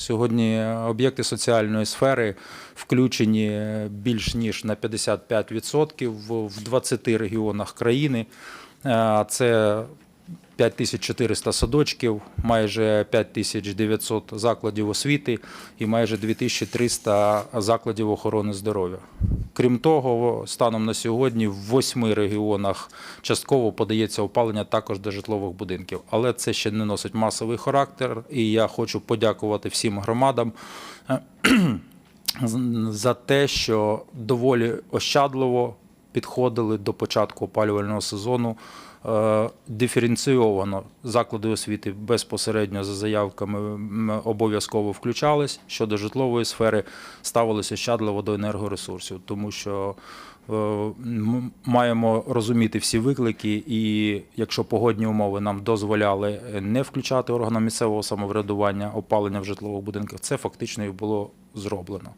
Сьогодні об'єкти соціальної сфери включені більш ніж на 55% в- в 20 регіонах країни. Е, Це 5400 садочків, майже 5900 закладів освіти і майже 2300 закладів охорони здоров'я. Крім того, станом на сьогодні в восьми регіонах частково подається опалення також до житлових будинків. Але це ще не носить масовий характер, і я хочу подякувати всім громадам е, за те, що доволі ощадливо підходили до початку опалювального сезону. е, Диференційовано заклади освіти безпосередньо за заявками обов'язково включались. Щодо житлової сфери ставилися щадливо до енергоресурсів, тому що е, м- маємо розуміти всі виклики, і якщо погодні умови нам дозволяли не включати органам місцевого самоврядування опалення в житлових будинках, це фактично і було зроблено.